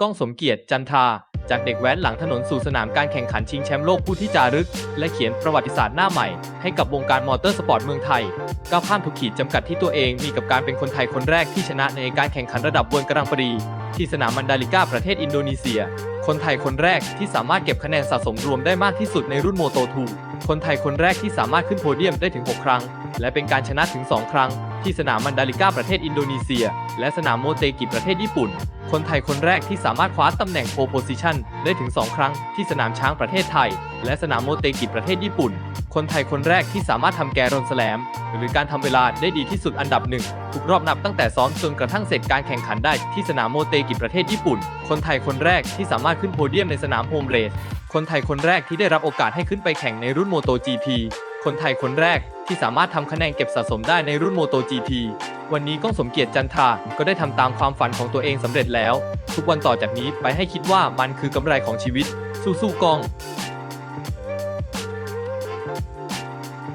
ก้องสมเกียรติจันทา จากเด็กแว้นหลังถนนสู่สนามการแข่งขันชิงแชมป์โลกผู้ที่จารึก และเขียนประวัติศาสตร์หน้าใหม่ ให้กับวงการมอเตอร์สปอร์ตเมืองไทยก้าวข้ามทุกขีดจำกัดที่ตัวเองมีกับการเป็นคนไทยคนแรกที่ชนะในการแข่งขันระดับเวิร์กรังปรี ที่สนามมันดาลิก้าประเทศอินโดนีเซีย คนไทยคนแรกที่สามารถเก็บคะแนนสะสมรวมได้มากที่สุดในรุ่นโมโตทูคนไทยคนแรกที่สามารถขึ้นโพเดียมได้ถึง 6 ครั้ง และเป็นการชนะถึง 2 ครั้ง ที่สนามมันดาลิก้าประเทศอินโดนีเซีย และสนามโมเตกิประเทศญี่ปุ่น คนไทยคนแรกที่สามารถคว้าตำแหน่งโพโพซิชันได้ถึง 2 ครั้ง ที่สนามช้างประเทศไทย และสนามโมเตกิประเทศญี่ปุ่น คนไทยคนแรกที่สามารถทำแกรอนสแลม หรือการทำเวลาได้ดีที่สุดอันดับหนึ่งทุกรอบนับตั้งแต่ซ้อมจนกระทั่งเสร็จการแข่งขันได้ที่สนามโมเตกิประเทศญี่ปุ่น คนไทยคนแรกที่สามารถขึ้นโพเดียมในสนามโฮมเรส คนไทยคนแรกที่ได้รับโอกาสให้ขึ้นไปแข่งในรุ่นโมโต GP คนไทยคนแรกที่สามารถทำคะแนนเก็บสะสมได้ในรุ่นโมโต GP วันนี้ก้องสมเกียรติจันทราก็ได้ทำตามความฝันของตัวเองสำเร็จแล้ว ทุกวันต่อจากนี้ไปให้คิดว่ามันคือกำไรของชีวิต สู้ๆก้อง